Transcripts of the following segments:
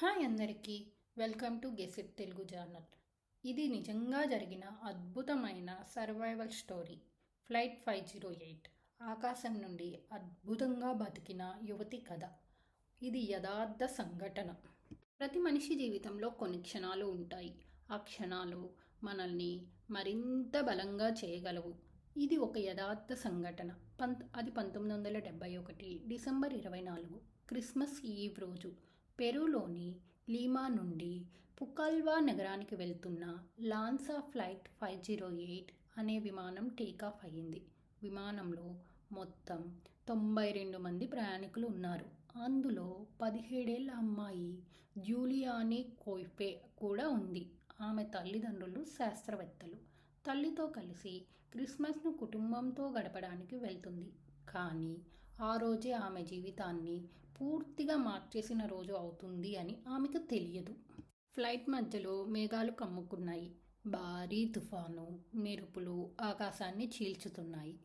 Hi అందరికీ welcome to గెసిట్ Telugu journal ఇది నిజంగా జరిగిన అద్భుతమైన survival story flight five zero eight. ఆకాశం నుండి అద్భుతంగా బతికిన యువతి కథ. ఇది యథార్థ సంఘటన. ప్రతి మనిషి జీవితంలో కొన్ని క్షణాలు ఉంటాయి. ఆ క్షణాలు మనల్ని మరింత బలంగా చేయగలవు. ఇది ఒక యథార్థ సంఘటన. పంత్ అది పంతొమ్మిది వందల డెబ్బై ఒకటి డిసెంబర్ ఇరవై నాలుగు క్రిస్మస్ ఈవ్ రోజు. పెరూలోని లీమా నుండి పుకల్వా నగరానికి వెళ్తున్న Lansa flight five zero eight అనే విమానం టేకాఫ్ అయ్యింది. విమానంలో మొత్తం తొంభై రెండు మంది ప్రయాణికులు ఉన్నారు. అందులో పదిహేడేళ్ళ అమ్మాయి జూలియానే కోయిఫే కూడా ఉంది. ఆమె తల్లిదండ్రులు శాస్త్రవేత్తలు. తల్లితో కలిసి క్రిస్మస్ను కుటుంబంతో గడపడానికి వెళ్తుంది. కానీ ఆ రోజే ఆమె జీవితాన్ని పూర్తిగా మార్చేసిన రోజు అవుతుంది అని ఆమెకు తెలియదు. ఫ్లైట్ మధ్యలో మేఘాలు కమ్ముకున్నాయి. భారీ తుఫాను మెరుపులు ఆకాశాన్ని చీల్చుతున్నాయి.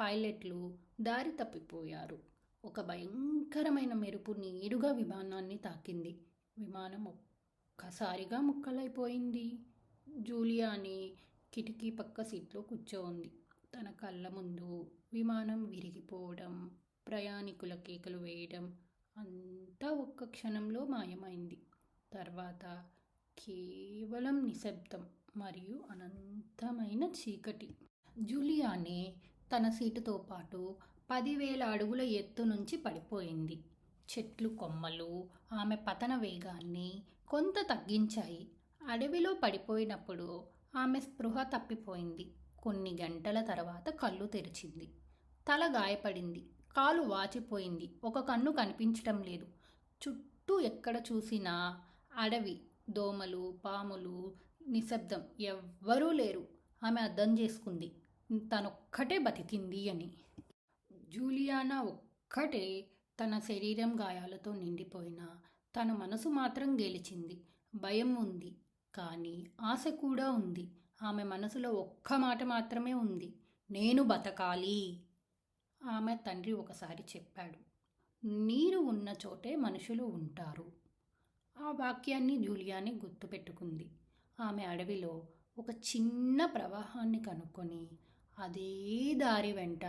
పైలట్లు దారి తప్పిపోయారు. ఒక భయంకరమైన మెరుపు నేరుగా విమానాన్ని తాకింది. విమానం ఒక్కసారిగా ముక్కలైపోయింది. జూలియాని కిటికీ పక్క సీట్లో కూర్చోంది. తన కళ్ళ ముందు విమానం విరిగిపోవడం ప్రయాణికుల కేకలు వేయడం అంతా ఒక్క క్షణంలో మాయమైంది. తర్వాత కేవలం నిశ్శబ్దం మరియు అనంతమైన చీకటి. జూలియానే తన సీటుతో పాటు పదివేల అడుగుల ఎత్తు నుంచి పడిపోయింది. చెట్లు కొమ్మలు ఆమె పతన వేగాన్ని కొంత తగ్గించాయి. అడవిలో పడిపోయినప్పుడు ఆమె స్పృహ తప్పిపోయింది. కొన్ని గంటల తర్వాత కళ్ళు తెరిచింది. తల గాయపడింది. కాలు వాచిపోయింది. ఒక కన్ను కనిపించటం లేదు. చుట్టూ ఎక్కడ చూసినా అడవి దోమలు పాములు నిశ్శబ్దం. ఎవ్వరూ లేరు. ఆమె అర్థం చేసుకుంది. తనొక్కటే బతికింది అని. జూలియానా ఒక్కటే తన శరీరం గాయాలతో నిండిపోయిన తన మనసు మాత్రం గెలిచింది. భయం ఉంది. కానీ ఆశ కూడా ఉంది. ఆమె మనసులో ఒక్క మాట మాత్రమే ఉంది. నేను బతకాలి. ఆమె తండ్రి ఒకసారి చెప్పాడు నీరు ఉన్న చోటే మనుషులు ఉంటారు. ఆ వాక్యాన్ని జూలియాని గుర్తుపెట్టుకుంది. ఆమె అడవిలో ఒక చిన్న ప్రవాహాన్ని కనుక్కొని అదే దారి వెంట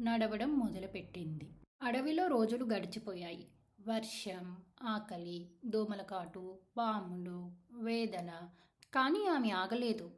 నడవడం మొదలుపెట్టింది. అడవిలో రోజులు గడిచిపోయాయి. వర్షం ఆకలి దోమలకాటు పాములు వేదన. కానీ ఆమె ఆగలేదు.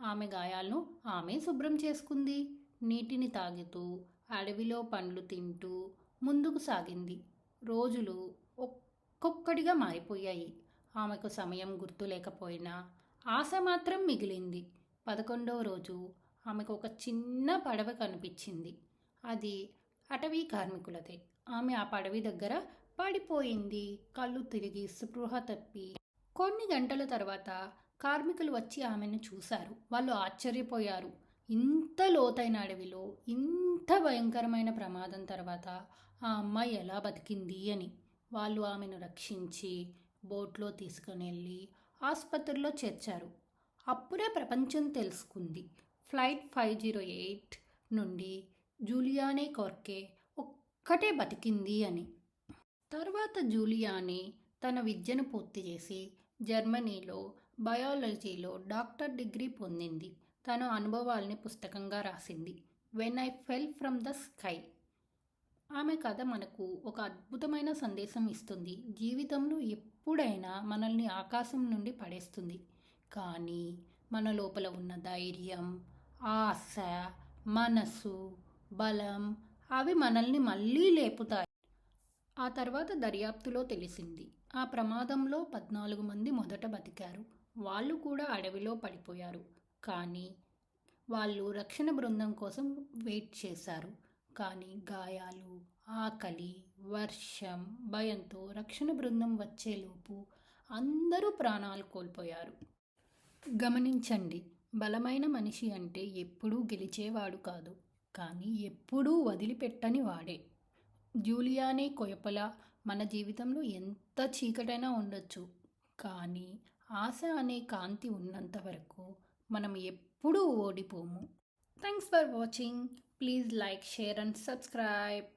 ఆమె గాయాలను ఆమె శుభ్రం చేసుకుంది. నీటిని తాగుతూ అడవిలో పండ్లు తింటూ ముందుకు సాగింది. రోజులు ఒక్కొక్కడిగా మారిపోయాయి. ఆమెకు సమయం గుర్తు లేకపోయినా ఆశ మాత్రం మిగిలింది. పదకొండవ రోజు ఆమెకు ఒక చిన్న పడవ కనిపించింది. అది అటవీ కార్మికులదే. ఆమె ఆ పడవి దగ్గర పడిపోయింది. కళ్ళు తిరిగి స్పృహ తప్పి కొన్ని గంటల తర్వాత కార్మికులు వచ్చి ఆమెను చూశారు. వాళ్ళు ఆశ్చర్యపోయారు. ఇంత లోతైన అడవిలో ఇంత భయంకరమైన ప్రమాదం తర్వాత ఆ అమ్మాయి ఎలా బతికింది అని వాళ్ళు ఆమెను రక్షించి బోట్లో తీసుకుని వెళ్ళి ఆసుపత్రిలో చేర్చారు. అప్పుడే ప్రపంచం తెలుసుకుంది. ఫ్లైట్ ఫైవ్ జీరో ఎయిట్ నుండి జూలియానే కోర్కే ఒక్కటే బతికింది అని. తర్వాత జూలియాని తన విద్యను పూర్తి చేసి జర్మనీలో బయాలజీలో డాక్టర్ డిగ్రీ పొందింది. తన అనుభవాల్ని పుస్తకంగా రాసింది. When I fell from the sky ఆమె కథ మనకు ఒక అద్భుతమైన సందేశం ఇస్తుంది. జీవితంలో ఎప్పుడైనా మనల్ని ఆకాశం నుండి పడేస్తుంది. కానీ మన లోపల ఉన్న ధైర్యం ఆశ మనసు బలం అవి మనల్ని మళ్ళీ లేపుతాయి. ఆ తర్వాత దర్యాప్తులో తెలిసింది. ఆ ప్రమాదంలో పద్నాలుగు మంది మొదట బతికారు. వాళ్ళు కూడా అడవిలో పడిపోయారు. కానీ వాళ్ళు రక్షణ బృందం కోసం వెయిట్ చేశారు. కానీ గాయాలు ఆకలి వర్షం భయంతో రక్షణ బృందం వచ్చేలోపు అందరూ ప్రాణాలు కోల్పోయారు. గమనించండి బలమైన మనిషి అంటే ఎప్పుడూ గెలిచేవాడు కాదు. కానీ ఎప్పుడూ వదిలిపెట్టని వాడే. జూలియానే కొయపల మన జీవితంలో ఎంత చీకటైనా ఉండొచ్చు. కానీ ఆశ అనే కాంతి ఉన్నంత వరకు మనం ఎప్పుడూ ఓడిపోము. Thanks for watching please like share and subscribe